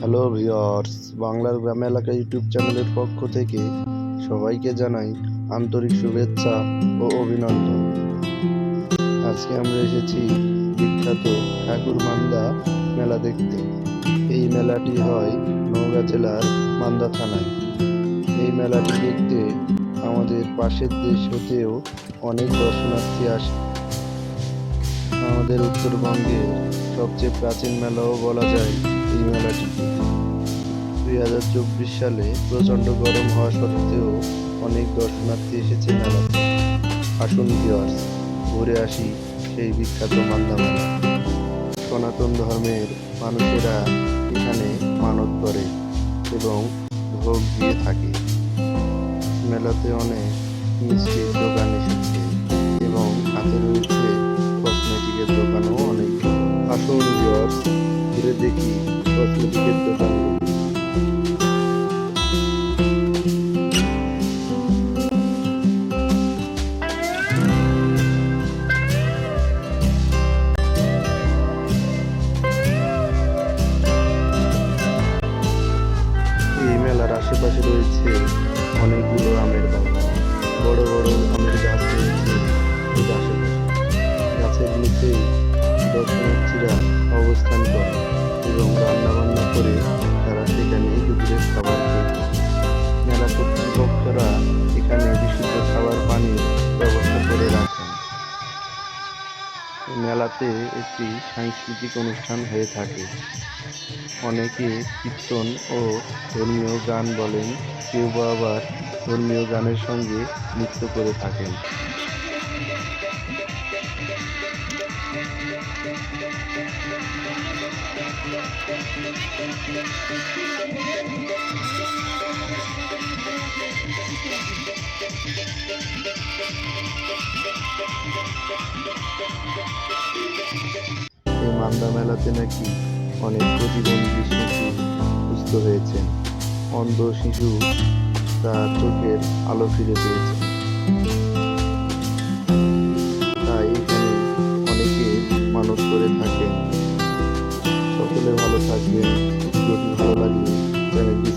Hello viewers বাংলার গ্রাম এলাকা YouTube চ্যানেলের পক্ষ থেকে সবাইকে জানাই আন্তরিক শুভেচ্ছা ও অভিনন্দন। আজকে আমরা এসেছি বিখ্যাত ঠাকুর মান্দা মেলা দেখতে। এই মেলাটি হয় নওগাঁ জেলার মান্দা থানায়। এই মেলাটি দেখতে আমাদের পাশের দেশ হতেও অনেক দর্শনার্থী আসে। আমাদের উত্তরবঙ্গের সবচেয়ে প্রাচীন মেলাও বলা যায় এই মেলাটিকে দুই হাজার চব্বিশ সালে প্রচণ্ড গরম হওয়া সত্ত্বেও অনেক দর্শনার্থী এসেছে মেলাতে। আসুন ভিওয়ার্স ঘুরে আসি সেই বিখ্যাত মান্দা মেলা। সনাতন ধর্মের মানুষেরা এখানে মানত করে এবং ভোগ দিয়ে থাকে। মেলাতে অনেক মিষ্টির দোকান এসেছে এবং হাতে রয়েছে কসমেটিকের দোকানও অনেক। আসুন ভিওয়ার্স ঘুরে দেখি এই মেলার আশেপাশে রয়েছে অনেকগুলো আমের বাগান। বড় বড় আমের গাছ রয়েছে আশেপাশে। গাছের নিচেই দর্শনার্থীরা অবস্থান করে এবং রান্না করে তারা সেখানে দুপুরের খাবার। মেলা কর্তৃপক্ষরা এখানে বিশুদ্ধ খাবার, পানির ব্যবস্থা করে রাখেন। মেলাতে একটি সাংস্কৃতিক অনুষ্ঠান হয়ে থাকে। অনেকে কীর্তন ও ধর্মীয় গান বলেন, কেউ বা আবার ধর্মীয় গানের সঙ্গে নৃত্য করে থাকেন। এই মান্দা মেলাতে নাকি অনেক প্রতিবন্ধী শিশু সুস্থ হয়েছেন অন্ধ শিশু তার চোখের আলো ফিরে পেয়েছে। তাই এখানে অনেকে মানত করে থাকেন। সকলে ভালো থাকবেন। ভিডিওটি ভালো লাগলে চ্যানেলটি